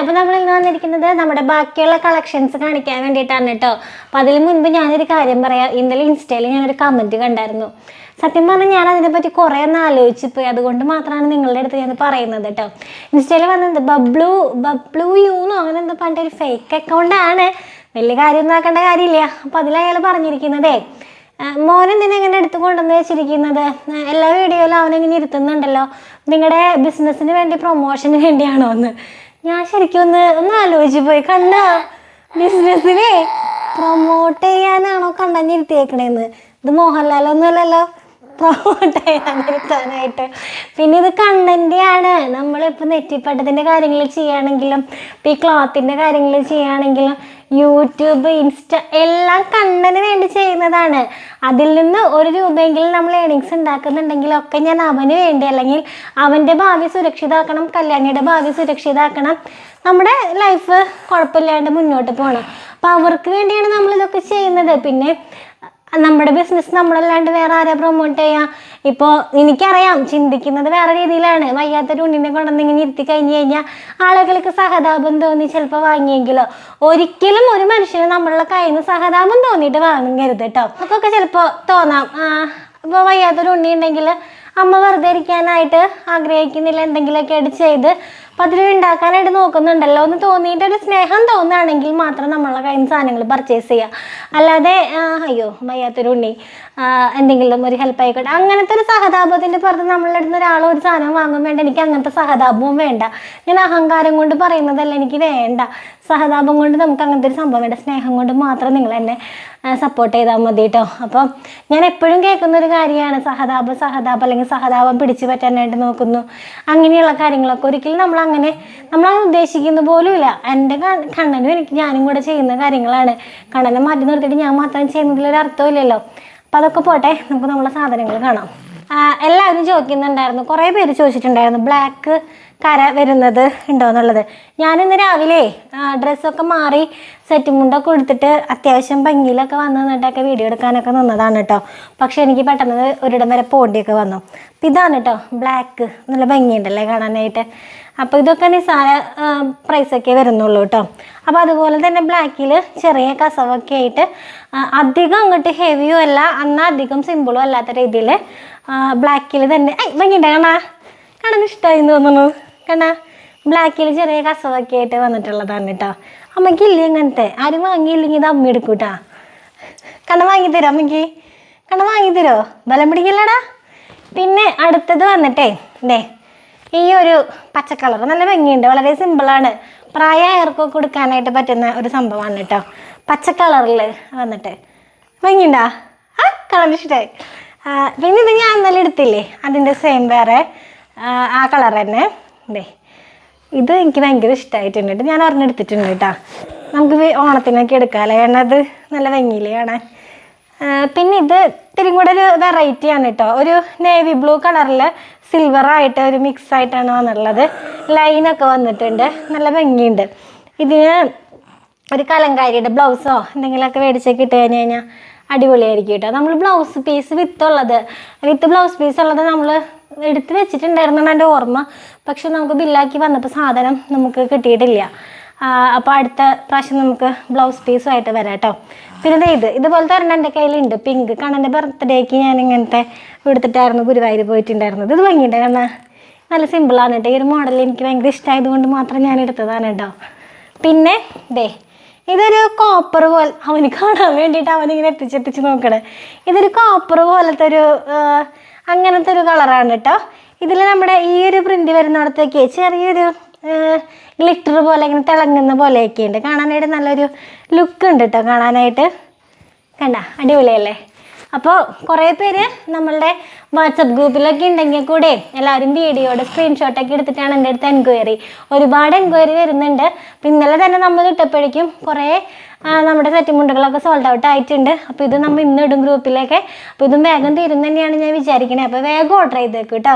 അപ്പോൾ നമ്മൾ ഇന്ന് വന്നിരിക്കുന്നത് നമ്മുടെ ബാക്കിയുള്ള കളക്ഷൻസ് കാണിക്കാൻ വേണ്ടിയിട്ടാണ് കേട്ടോ അപ്പോൾ അതിന് മുൻപ് ഞാനൊരു കാര്യം പറയാം. ഇന്നലെ ഇൻസ്റ്റയിൽ ഞാനൊരു കമന്റ് കണ്ടായിരുന്നു. സത്യം പറഞ്ഞാൽ ഞാൻ അതിനെപ്പറ്റി കുറേ ഒന്ന് ആലോചിച്ച് പോയി അതുകൊണ്ട് മാത്രമാണ് നിങ്ങളുടെ അടുത്ത് ഞാൻ പറയുന്നത് കേട്ടോ ഇൻസ്റ്റയിൽ വന്നത് ബബ്ലു ബബ്ലു യൂന്നോ അങ്ങനെ എന്താ പണ്ട് ഒരു ഫേക്ക് അക്കൗണ്ടാണ് വലിയ കാര്യമൊന്നും ആക്കേണ്ട കാര്യമില്ല. അപ്പോൾ അയാൾ പറഞ്ഞിരിക്കുന്നതേ മോനെ നിന്നെ എങ്ങനെ എടുത്തു കൊണ്ടുവന്ന് വെച്ചിരിക്കുന്നത്? എല്ലാ വീഡിയോയിലും അവനിങ്ങനെ ഇരുത്തുന്നുണ്ടല്ലോ. നിങ്ങളുടെ ബിസിനസ്സിന് വേണ്ടി പ്രൊമോഷന് വേണ്ടിയാണോ എന്ന്. ഞാൻ ശരിക്കും ഒന്ന് ഒന്ന് ആലോചിച്ച് പോയി. കണ്ട? ബിസിനസ്സിനെ പ്രൊമോട്ട് ചെയ്യാനാണോ കണ്ടഞ്ഞിരുത്തിയേക്കണേന്ന് ഇത് മോഹൻലാലൊന്നുമല്ലല്ലോ. പ്രൊമോട്ട് ചെയ്യാനിരുത്താനായിട്ട് പിന്നെ ഇത് കണ്ടന്റ് ആണ് നമ്മളിപ്പോൾ നെറ്റിപ്പട്ടത്തിന്റെ കാര്യങ്ങൾ ചെയ്യുകയാണെങ്കിലും ഇപ്പം ഈ ക്ലോത്തിന്റെ കാര്യങ്ങൾ ചെയ്യുകയാണെങ്കിലും യൂട്യൂബ് ഇൻസ്റ്റ എല്ലാം കണ്ടതിന് വേണ്ടി ചെയ്യുന്നതാണ്. അതിൽ നിന്ന് ഒരു രൂപയെങ്കിലും നമ്മൾ ഏണിങ്സ് ഉണ്ടാക്കുന്നുണ്ടെങ്കിലൊക്കെ ഞാൻ അവന് വേണ്ടി അല്ലെങ്കിൽ അവന്റെ ഭാവി സുരക്ഷിതാക്കണം കല്യാണിയുടെ ഭാവി സുരക്ഷിതാക്കണം. നമ്മുടെ ലൈഫ് കുഴപ്പമില്ലാണ്ട് മുന്നോട്ട് പോകണം അപ്പോൾ അവർക്ക് വേണ്ടിയാണ് നമ്മളിതൊക്കെ ചെയ്യുന്നത്. പിന്നെ നമ്മുടെ ബിസിനസ് നമ്മളല്ലാണ്ട് വേറെ ആരെ പ്രൊമോട്ട് ചെയ്യാം? ഇപ്പോൾ എനിക്കറിയാം ചിന്തിക്കുന്നത് വേറെ രീതിയിലാണ്. വയ്യാത്തൊരു ഉണ്ണിനെ കൊണ്ടുവന്ന് ഇങ്ങനെ ഇരുത്തി കഴിഞ്ഞ് കഴിഞ്ഞാൽ ആളുകൾക്ക് സഹതാപം തോന്നി ചിലപ്പോൾ വാങ്ങിയെങ്കിലോ. ഒരിക്കലും ഒരു മനുഷ്യന് നമ്മളുടെ കയ്യിൽ നിന്ന് സഹതാപം തോന്നിയിട്ട് വാങ്ങരുത് കേട്ടോ അതൊക്കെ ചിലപ്പോൾ തോന്നാം ഇപ്പോൾ വയ്യാത്തൊരു ഉണ്ണി ഉണ്ടെങ്കിൽ അമ്മ വെറുതെ ഇരിക്കാനായിട്ട് ആഗ്രഹിക്കുന്നില്ല എന്തെങ്കിലുമൊക്കെ ആയിട്ട് ചെയ്ത് ഉണ്ടാക്കാനായിട്ട് നോക്കുന്നുണ്ടല്ലോ എന്ന് തോന്നിയിട്ട് ഒരു സ്നേഹം തോന്നുകയാണെങ്കിൽ മാത്രം നമ്മളെ കയ്യിൽ നിന്ന് സാധനങ്ങൾ പർച്ചേസ് ചെയ്യുക അല്ലാതെ അയ്യോ വയ്യാത്തൊരു ഉണ്ണി. എന്തെങ്കിലും ഒരു ഹെൽപ്പ് ആയിക്കോട്ടെ. അങ്ങനത്തെ ഒരു സഹതാപത്തിന്റെ പുറത്ത് നമ്മളുടെ അടുത്ത് ഒരാൾ ഒരു സാധനം വാങ്ങാൻ വേണ്ട. എനിക്ക് അങ്ങനത്തെ സഹതാപവും വേണ്ട. ഞാൻ അഹങ്കാരം കൊണ്ട് പറയുന്നതല്ല എനിക്ക് വേണ്ട. സഹതാപം കൊണ്ട് നമുക്ക് അങ്ങനത്തെ ഒരു സംഭവം വേണ്ട. സ്നേഹം കൊണ്ട് മാത്രം നിങ്ങൾ എന്നെ സപ്പോർട്ട് ചെയ്താൽ മതി കേട്ടോ അപ്പം ഞാൻ എപ്പോഴും കേൾക്കുന്ന ഒരു കാര്യമാണ്. സഹതാപം സഹതാപം അല്ലെങ്കിൽ സഹതാപം പിടിച്ചു പറ്റാനായിട്ട് നോക്കുന്നു. അങ്ങനെയുള്ള കാര്യങ്ങളൊക്കെ ഒരിക്കലും നമ്മൾ അങ്ങനെ നമ്മൾ ഉദ്ദേശിക്കുന്ന ഇല്ല എന്റെ കണ്ണനും എനിക്ക് ഞാനും കൂടെ ചെയ്യുന്ന കാര്യങ്ങളാണ്. കണ്ണനെ മാറ്റി നിർത്തിയിട്ട് ഞാൻ മാത്രം ചെയ്യുന്നതിലൊരു അർത്ഥമില്ലല്ലോ. അപ്പോൾ അതൊക്കെ പോട്ടെ നമുക്ക് നമ്മളെ സാധനങ്ങൾ കാണാം. എല്ലാവരും ചോദിക്കുന്നുണ്ടായിരുന്നു കുറേ പേര് ചോദിച്ചിട്ടുണ്ടായിരുന്നു ബ്ലാക്ക് കര വരുന്നത് ഉണ്ടോ എന്നുള്ളത്. ഞാനിന്ന് രാവിലെ ഡ്രസ്സൊക്കെ മാറി സെറ്റ് മുണ്ടൊക്കെ കൊടുത്തിട്ട് അത്യാവശ്യം ഭംഗിയിലൊക്കെ വന്ന് നിന്നിട്ടൊക്കെ വീഡിയോ എടുക്കാനൊക്കെ നിന്നതാണ് കേട്ടോ പക്ഷേ എനിക്ക് പെട്ടെന്ന് ഒരിടം വരെ പോണ്ടിയൊക്കെ വന്നു. അപ്പം ഇതാണ് കേട്ടോ ബ്ലാക്ക് നല്ല ഭംഗിയുണ്ടല്ലേ കാണാനായിട്ട്? അപ്പോൾ ഇതൊക്കെ നിസ്സാര പ്രൈസൊക്കെ വരുന്നുള്ളൂ കേട്ടോ അപ്പോൾ അതുപോലെ തന്നെ ബ്ലാക്കിൽ ചെറിയ കസവൊക്കെ ആയിട്ട് അധികം അങ്ങോട്ട് ഹെവിയും അല്ല എന്നാൽ അധികം സിമ്പിളും അല്ലാത്ത രീതിയിൽ ബ്ലാക്കിൽ തന്നെ ഭംഗിയുണ്ട് കാണാ കാണാൻ ഇഷ്ടമായി തോന്നുന്നു. കാണാ ബ്ലാക്കിൽ ചെറിയ കസവൊക്കെ ആയിട്ട് വന്നിട്ടുള്ളതാണ് കേട്ടോ ഇല്ലേ ഇങ്ങനത്തെ? ആരും വാങ്ങിയില്ലെങ്കിൽ ഇത് അമ്മ എടുക്കൂട്ടാ കണ്ണ വാങ്ങിത്തരോ അമ്മയ്ക്ക്? കണ്ണ വാങ്ങിത്തരോ ബലം പിടിക്കില്ലടാ. പിന്നെ അടുത്തത് വന്നിട്ടേ ദേ ഈ ഒരു പച്ച കളർ നല്ല ഭംഗിയുണ്ട്. വളരെ സിമ്പിളാണ് പ്രായമായവർക്കൊക്കെ കൊടുക്കാനായിട്ട് പറ്റുന്ന ഒരു സംഭവമാണ് കേട്ടോ പച്ച വന്നിട്ട്. ഭംഗിയുണ്ടോ? ആ കളർ ഇഷ്ടമായി പിന്നെ ഇത് ഞാൻ ഇന്നലെ എടുത്തില്ലേ? അതിന്റെ സെയിം വേറെ. ആ, കളർ തന്നെ. ദേ ഇത് എനിക്ക് ഭയങ്കര ഇഷ്ടമായിട്ടുണ്ട് കേട്ടോ ഞാൻ ഒരെണ്ണം എടുത്തിട്ടുണ്ട് കേട്ടോ നമുക്ക് ഓണത്തിനൊക്കെ എടുക്കാമല്ലേ കാരണം അത് നല്ല ഭംഗിയില്ലേ കാണാൻ? പിന്നെ ഇത് ഇത്തിരി കൂടെ ഒരു വെറൈറ്റിയാണ് കേട്ടോ ഒരു നേവി ബ്ലൂ കളറിൽ സിൽവർ ആയിട്ട് ഒരു മിക്സ് ആയിട്ടാണ് വന്നിട്ടുള്ളത്. ലൈനൊക്കെ വന്നിട്ടുണ്ട്. നല്ല ഭംഗിയുണ്ട്. ഇതിന് ഒരു കലങ്കാരിയുടെ ബ്ലൗസോ എന്തെങ്കിലുമൊക്കെ മേടിച്ചൊക്കെ ഇട്ട് കഴിഞ്ഞ് കഴിഞ്ഞാൽ അടിപൊളിയായിരിക്കും കേട്ടോ. നമ്മൾ ബ്ലൗസ് പീസ് വിത്തുള്ളത് വിത്ത് ബ്ലൗസ് പീസ് ഉള്ളത് നമ്മൾ എടുത്ത് വെച്ചിട്ടുണ്ടായിരുന്നാണ് എന്റെ ഓർമ്മ. പക്ഷെ നമുക്ക് ബില്ലാക്കി വന്നപ്പോൾ സാധനം നമുക്ക് കിട്ടിയിട്ടില്ല. അപ്പോൾ അടുത്ത പ്രാവശ്യം നമുക്ക് ബ്ലൗസ് പീസുമായിട്ട് വരാം കേട്ടോ. പിന്നെ ഇത് ഇതുപോലത്തെ ഒരെണ്ണം എന്റെ കയ്യിലുണ്ട്. പിങ്ക് കണ്ണന്റെ ബർത്ത്ഡേക്ക് ഞാൻ ഇങ്ങനത്തെ എടുത്തിട്ടായിരുന്നു ഗുരുവായൂർ പോയിട്ടുണ്ടായിരുന്നത്. ഇത് ഭംഗിയുണ്ടായിരുന്ന നല്ല സിമ്പിളാണ് കേട്ടോ. ഈ ഒരു മോഡൽ എനിക്ക് ഭയങ്കര ഇഷ്ടമായതുകൊണ്ട് മാത്രം ഞാൻ എടുത്തതാണ് കേട്ടോ. പിന്നെ ദേ ഇതൊരു കോപ്പർ പോലെ അവന് കാണാൻ വേണ്ടിയിട്ട് അവനിങ്ങനെ എത്തിച്ചെത്തിച്ച് നോക്കണേ. ഇതൊരു കോപ്പർ പോലത്തെ ഒരു അങ്ങനത്തെ ഒരു കളറാണ് കേട്ടോ. ഇതിൽ നമ്മുടെ ഈ ഒരു പ്രിന്റ് വരുന്നിടത്തേക്ക് ചെറിയൊരു ഗ്ലിറ്റർ പോലെ ഇങ്ങനെ തിളങ്ങുന്ന പോലെയൊക്കെ ഉണ്ട്. കാണാനായിട്ട് നല്ലൊരു ലുക്ക് ഉണ്ട് കേട്ടോ കാണാനായിട്ട്. കണ്ട അടിപൊളിയല്ലേ? അപ്പോൾ കുറേ പേര് നമ്മളുടെ വാട്സപ്പ് ഗ്രൂപ്പിലൊക്കെ ഉണ്ടെങ്കിൽ കൂടെ എല്ലാവരും വീഡിയോയുടെ സ്ക്രീൻഷോട്ടൊക്കെ എടുത്തിട്ടാണ് എന്റെ അടുത്ത് എൻക്വയറി ഒരുപാട് എൻക്വയറി വരുന്നുണ്ട്. അപ്പം ഇന്നലെ തന്നെ നമ്മൾ ഇട്ടപ്പോഴേക്കും കുറേ നമ്മുടെ സെറ്റ് മുണ്ടുകളൊക്കെ സോൾഡ് ഔട്ട് ആയിട്ടുണ്ട്. അപ്പോൾ ഇത് നമ്മൾ ഇന്ന് ഇടും ഗ്രൂപ്പിലേക്ക്. അപ്പോൾ ഇതും വേഗം തീരും തന്നെയാണ് ഞാൻ വിചാരിക്കണേ. അപ്പോൾ വേഗം ഓർഡർ ചെയ്തേക്കും കേട്ടോ